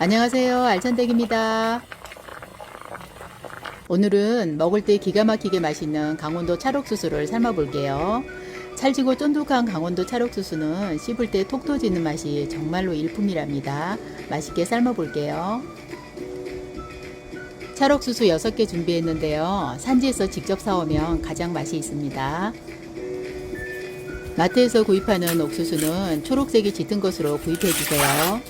안녕하세요. 알찬댁입니다. 오늘은 먹을 때 기가 막히게 맛있는 강원도 찰옥수수를 삶아 볼게요. 찰지고 쫀득한 강원도 찰옥수수는 씹을 때 톡 터지는 맛이 정말로 일품이랍니다. 맛있게 삶아 볼게요. 찰옥수수 6개 준비했는데요. 산지에서 직접 사오면 가장 맛이 있습니다. 마트에서 구입하는 옥수수는 초록색이 짙은 것으로 구입해 주세요.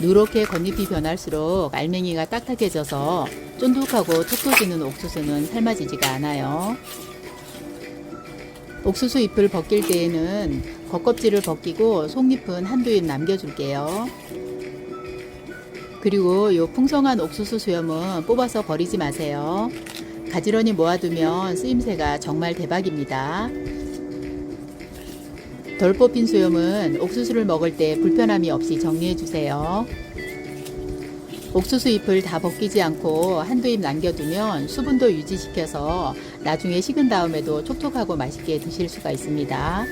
누렇게 겉잎이 변할수록 알맹이가 딱딱해져서 쫀득하고 톡 터지는 옥수수는 삶아지지가 않아요. 옥수수 잎을 벗길 때에는 겉껍질을 벗기고 속잎은 한두 잎 남겨줄게요. 그리고 이 풍성한 옥수수 수염은 뽑아서 버리지 마세요. 가지런히 모아두면 쓰임새가 정말 대박입니다. 덜 뽑힌 수염은 옥수수를 먹을 때 불편함이 없이 정리해 주세요. 옥수수 잎을 다 벗기지 않고 한두 잎 남겨두면 수분도 유지시켜서 나중에 식은 다음에도 촉촉하고 맛있게 드실 수가 있습니다.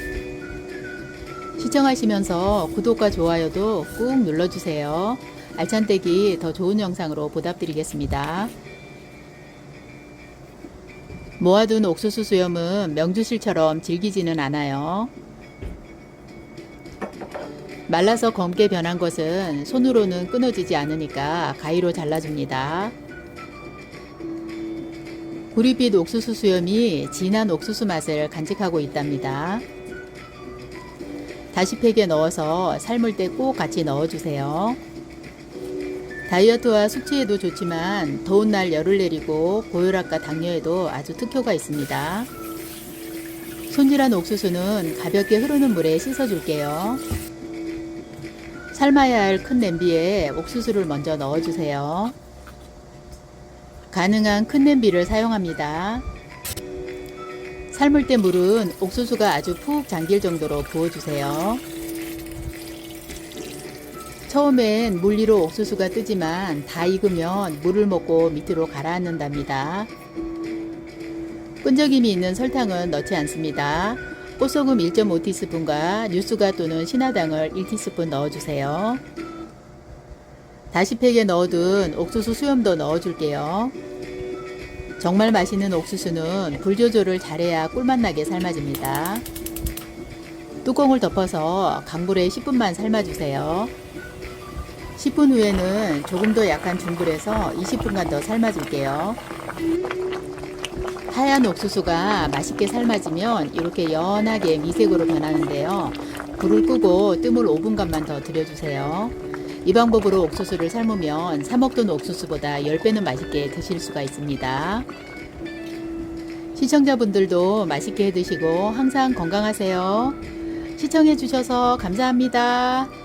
시청하시면서 구독과 좋아요도 꾹 눌러주세요. 알찬떼기 더 좋은 영상으로 보답드리겠습니다. 모아둔 옥수수 수염은 명주실처럼 질기지는 않아요. 말라서 검게 변한 것은 손으로는 끊어지지 않으니까 가위로 잘라줍니다. 구릿빛 옥수수 수염이 진한 옥수수 맛을 간직하고 있답니다. 다시팩에 넣어서 삶을 때 꼭 같이 넣어주세요. 다이어트와 숙취에도 좋지만 더운 날 열을 내리고 고혈압과 당뇨에도 아주 특효가 있습니다. 손질한 옥수수는 가볍게 흐르는 물에 씻어줄게요. 삶아야 할 큰 냄비에 옥수수를 먼저 넣어주세요. 가능한 큰 냄비를 사용합니다. 삶을 때 물은 옥수수가 아주 푹 잠길 정도로 부어주세요. 처음엔 물 위로 옥수수가 뜨지만 다 익으면 물을 먹고 밑으로 가라앉는답니다. 끈적임이 있는 설탕은 넣지 않습니다. 꽃소금 1.5티스푼과 뉴스가 또는 신화당을 1티스푼 넣어주세요. 다시팩에 넣어둔 옥수수 수염도 넣어줄게요. 정말 맛있는 옥수수는 불 조절을 잘해야 꿀맛 나게 삶아집니다. 뚜껑을 덮어서 강불에 10분만 삶아주세요. 10분 후에는 조금 더 약한 중불에서 20분간 더 삶아줄게요. 하얀 옥수수가 맛있게 삶아지면 이렇게 연하게 미색으로 변하는데요. 불을 끄고 뜸을 5분간만 더 들여주세요. 이 방법으로 옥수수를 삶으면 사 먹던 옥수수보다 10배는 맛있게 드실 수가 있습니다. 시청자분들도 맛있게 드시고 항상 건강하세요. 시청해주셔서 감사합니다.